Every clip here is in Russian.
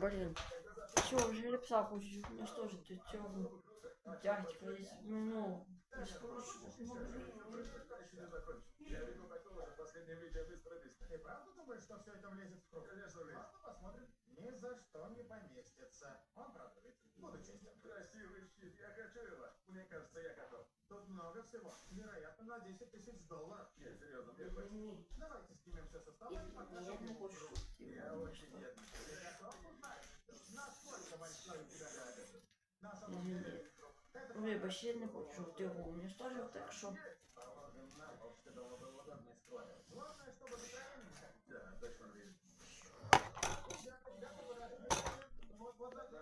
Блин. Все, жеребца хочешь уничтожить от цього дядька із ну, із прошлого. Я веду такого же последнее видео без прописки. Ты правда думаешь, что все это влезет в круг? Конечно, влезет. Просто посмотрим. Ни за что не поместится. Он правда выйдет. Буду честен. Красивый щит. Я хочу его. Мне кажется, я готов. Тут много всего. Вероятно, на 10 тысяч долларов. Я серьезно, мне хочется. Ні, Давайте скинемся со стола я и покажем не ему хочу, круг. щоб ти Я його очень Вибач, я не хочу, щоб ти його уничтожив, так що Положим на пол, чтобы его было удобнее складывать. Главное, чтобы затроение Да, точно видно. Вот, вот так.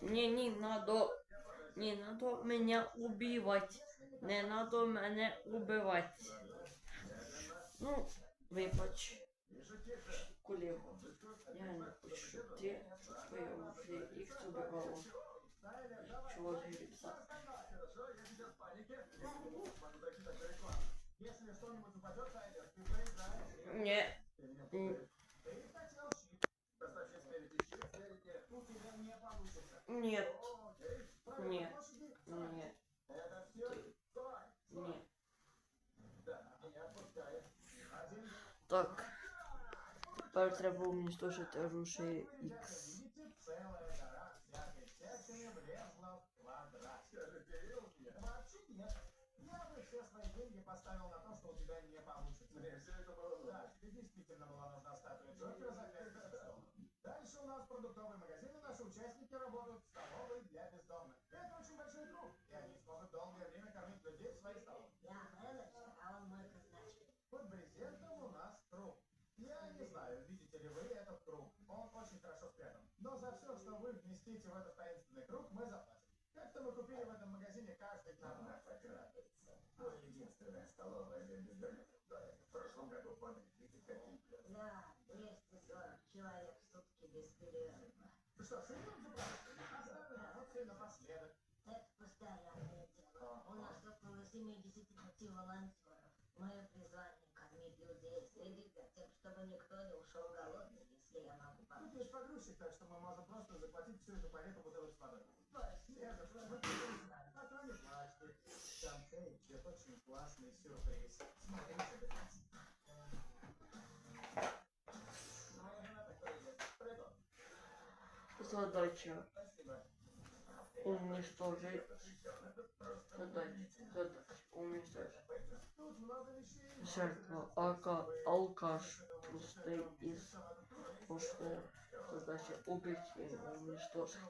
ні, ні, надо, ні, надо мене убивати. Не надо мене убивати. Ну, вибач, колего. Я не хочу, щоб ти твоє вже їх убивало. Чого жеребца? Хорошо, я сейчас в панике. Могу зачитать рекламу. Если что-нибудь упадет, Тайлер, ты проиграешь. Ні, Ты меня м, путаешь. Ты хотел щит. Достаточно спереди щит, спереди. У тебя не получится. ні, Окей. Правильно, Нет. лошади. ні, Это все? Давай. ні. Да, я отпускаю. Один. Так. Тепер треба уничтожити оружие X. Что у тебя не получится. Мне все это было Да, тебе действительно была нужна статуя Джокера за 5 тысяч. Дальше у нас продуктовый магазин, наши участники работают в столовой для бездомных. Это очень большой круг, и они смогут долгое время кормить людей в своей столовой. Я менеджер, а он мой казначей. Под брезентом у нас круг. Я не знаю, видите ли вы этот круг. Он очень хорошо спрятан. Но за все, вместите в этот таинственный круг, мы заплатим. Как-то мы купили в этом магазине каждый нам радуется. Мы единственная столовая для бездомных. В прошлом году подали 30 копеек. Да, 240 человек в сутки без перерыва. Ну что, шагнем за правду? Оставим народ себе напоследок. Это постоянное дело. У нас около 75 волонтеров. Мое призвание кормить людей, следить за тем, чтобы никто не ушел голодным, если я могу помочь. есть погрузчик, так что мы можем заплатить всю эту палету бутылок с плачьте. Там очень классный сюрприз. Смотрите. Придут. Задача уничтожить. Задача, задача уничтожить. Жертва, ака, алкаш, простой из прошлого. Задача убить и уничтожить.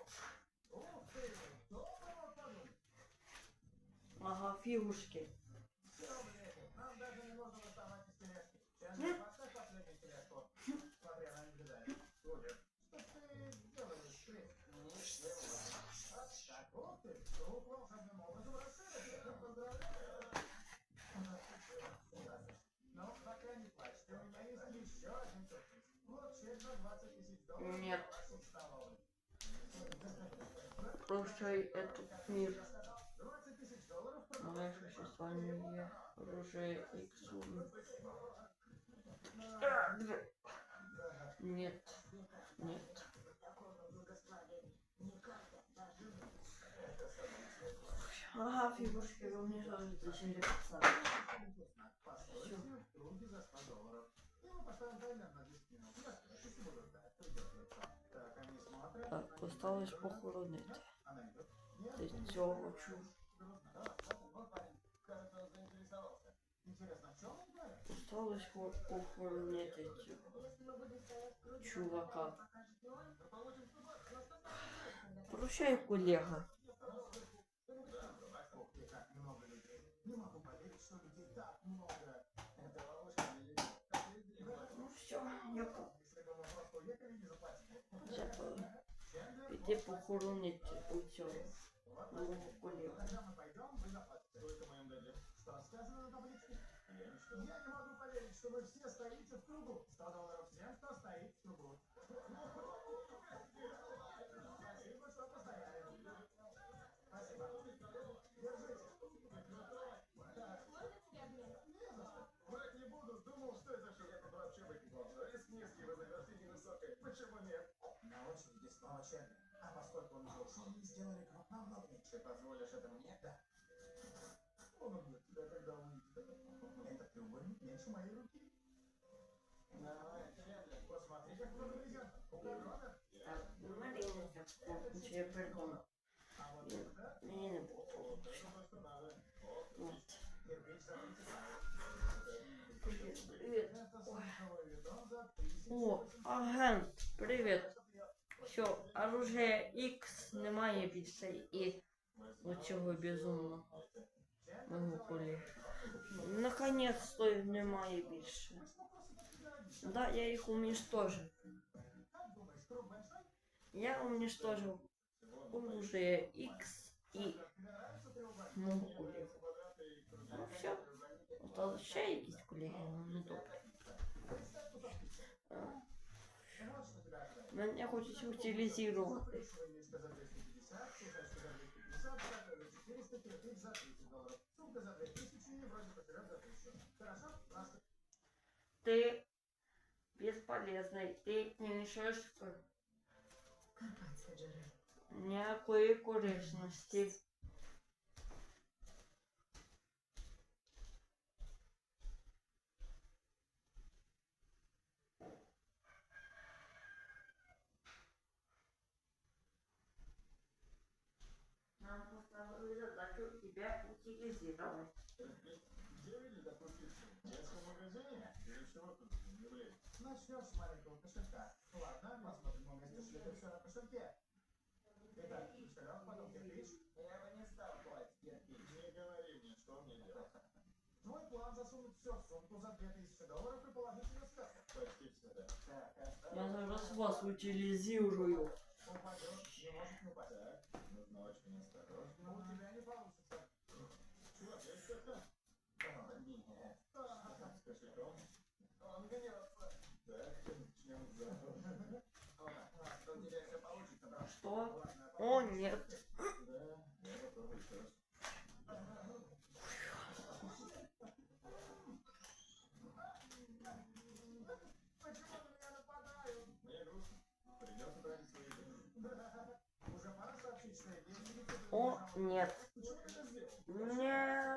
Мог подумать? Ага, фигушки. Всё, блин, нам даже не нужно доставать из тележки. Чендлер, поставь последнюю тележку. Смотри, она не влезает. Супер. Что ты делаешь, Крис? Вот так. Ух ты, круг волшебным образом расширился. Поздравляю. Ну, пока не плачьте, у меня есть еще один сюрприз. Вот чек на 20 тысяч долларов. Нет. Прощай этот мир. 20 тысяч долларов Малое существование оружие X. Нет, нет. Ага, фигушки уничтожить жеребца. Постойте, круги за Так, осталось похоронити. Она идет. Нет, Ти цього чув. грустно. Давай, смотрим. Вот парень. Кажется, он заинтересовался. Интересно, о чем он говорит? Осталось хо- похоронити цього Если мы будем стоять в круге, чувака. покажете он, Мы получим 100 баксов. Прощай, колега. Ух ты, как много людей. Не могу поверить, что людей так много. Это очень велико. Ну все, я по- Если бы мы просто уехали, не заплатили. Це по- Чендлер, піти похоронити у цього нового колегу. Я не могу поверить, что вы все стоите в кругу. 100 намного меньше. Ты позволишь это мне? Да. Он убьет тебя, когда увидит это. Этот треугольник меньше моей руки. Давай, Чендлер, посмотри, как много брезента. Укорона. Так, ну Марина, так, що я придумав. А вот это, Мені не було. это то, что надо. От. Кирпич садится. Привіт, привіт. Это слуховой видон за тысячу. О, агент, привіт. Що, оружие X немає більше і оцього безумного мого колеги. Наконець-то їх немає більше. Да, я їх уничтожив. Как думаешь, круг большой? Я уничтожив оружие X і Тебе нравится треугольник? мого колегу. Ну все. Осталось ще якісь колеги, але не добре. Е, Вот что тебя ожидает. Мене хочуть утилізувати. Прошлый за 250, сушачка за 250, шапка за 400, кирпич за 30 долларов. Сумка за 2000 и вроде поперед за 1000. Хорошо? Нас Ти безполезний, ти не несеш Карпатська джерела. Тебя утилизировать. Где видели такую фишку? В детском магазине? Или чего тут явление? Начнешь с маленького кошелька. Ладно, посмотрим вместе шли все на кошельке. Итак, кошелек, потом кирпич. Я бы не стал класть кирпич. Не говори мне, что мне делать. Твой план засунуть все в сумку за 2000 долларов и положить ее в скаф. Почти все, да. Так, Я оставим. зараз вас утилизирую. Упадешь, не может упасть. Так, нужно очень осторожно. Но у тебя не получится. Что? О, нет. Да, я готов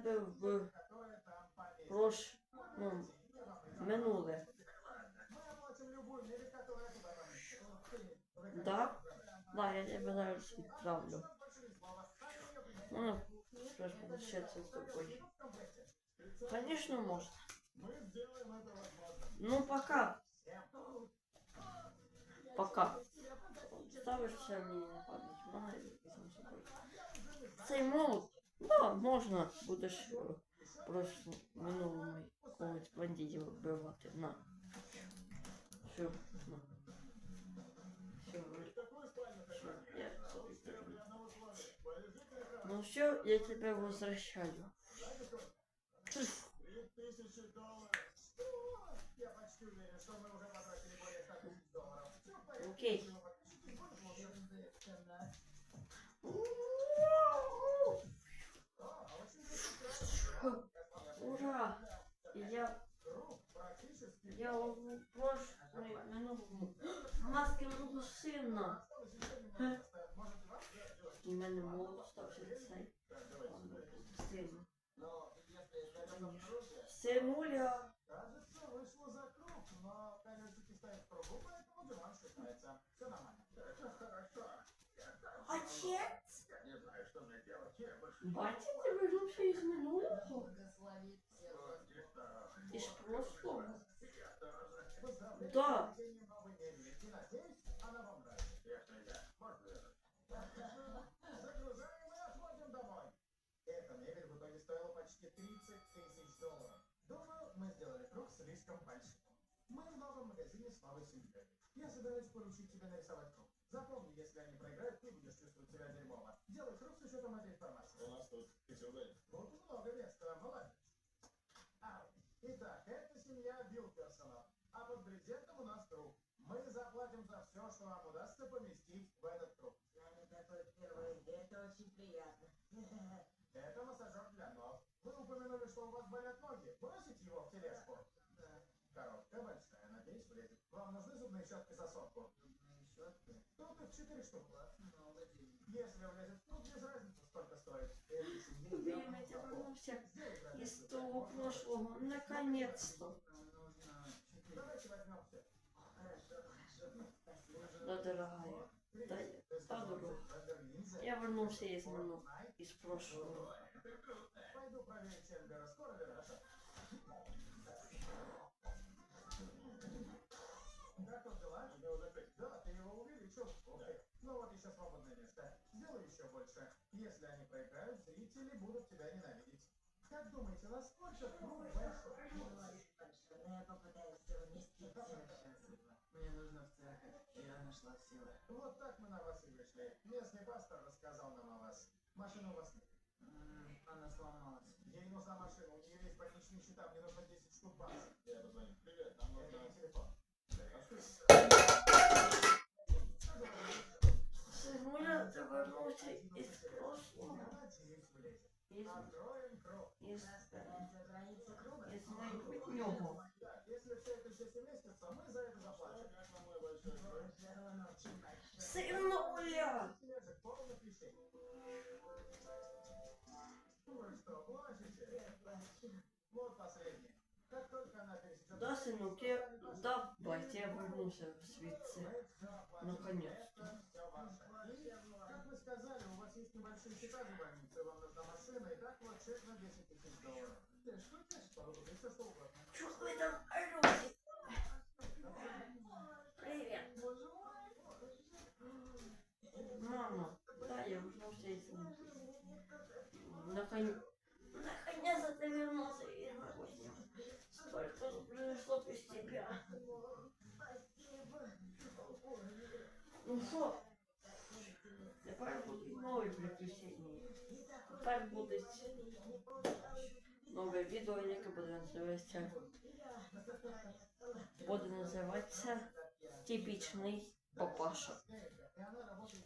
себе в которое там поместится. прош... ну, минуле. Мы оплатим любую мебель, которая туда поместится. Вы хотите Да? я тебе зараз відправлю. Что больше ни слова. Сами её принесите. Ну, щось возвращатися з тобою. В комплекте. Конечно, можно. Мы сделаем это возможно. Ну, пока. Всем. Пока. Ставишся мені на пам'ять, вона візьму з собою. Цей молот, да, можна. Будеш е, просто минулому якогось бандитів вбивати. На. Все, на. Подпишетесь, будет лучше. А, очень прекрасно. Ура! Я, Круг практически. я у прошлой минулому маски мого сина. Но если на этом круге, Синуля. кажется, вышло за круг, но колесики стоят в кругу, поэтому диван считается. Все нормально. Хорошо. Отець? Я не знаю, что мне делать. Я больше Батя, ти вернувся із минулого? Благословит всех Господь. Із прошлого? Поздравляю Да. 30 тысяч долларов. Думаю, мы сделали круг слишком большим. Мы в новом магазине с новой семьей. Я собираюсь поручить тебе нарисовать круг. Запомни, если они проиграют, ты будешь чувствовать себя дерьмово. Делай круг с учетом этой информации. У нас тут пятиугольник. Тут много места, молодец. Ау. брезентом у нас круг. Мы заплатим за все, что вам удастся поместить в этот круг. С вами такое впервые. Это очень приятно. Это ног. Вы упомянули, что у вас болят ноги. Бросить его в тележку? Да. Коробка большая, надеюсь, влезет. Вам нужны зубные щетки за сотку? Зубные щетки. Тут их четыре штуки. Много денег. Если влезет, ну без разницы, сколько стоит. Это семья. Блин, я вернулся из того прошлого. Наконец-то. Давайте возьмем все. Хорошо, хорошо. Спасибо. Да, дорогая. Да, да, дорога. Я вернулся из из прошлого. Ух ты. Ну вот еще свободное место. Сделай еще больше. Если они проиграют, зрители будут тебя ненавидеть. Как думаете, насколько круг большой? Я попытаюсь все вместить. Спасибо. Мне нужно в церковь. Я нашла силы. Вот так мы на вас и вышли. Местный пастор рассказал нам о вас. Машина у вас нет. Она сломалась. Ей нужна машина, у нее есть больничные счета, мне нужно 10 штук баксов. Я позвоню. Привет, нам нужно телефон. Вам мой большой круг? Уже он очень большой. Сынуля! Да, сынок, я... Давайте, я вернулся в свитце. Мы есть небольшие счета за больницей, вам нужна машина, и так вот чек на 10 тысяч долларов. Ты шутишь, по и все что угодно. Вы там орете? Привет. Мама, да, я вернулся из... Наконец... Наконец-то ты вернулся Новости. Столько произошло без тебя. Ну что, тепер буде нове відео, яке буде називатися. Буде називатися Типічний Папаша.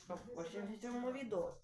Побачимося в цьому відео.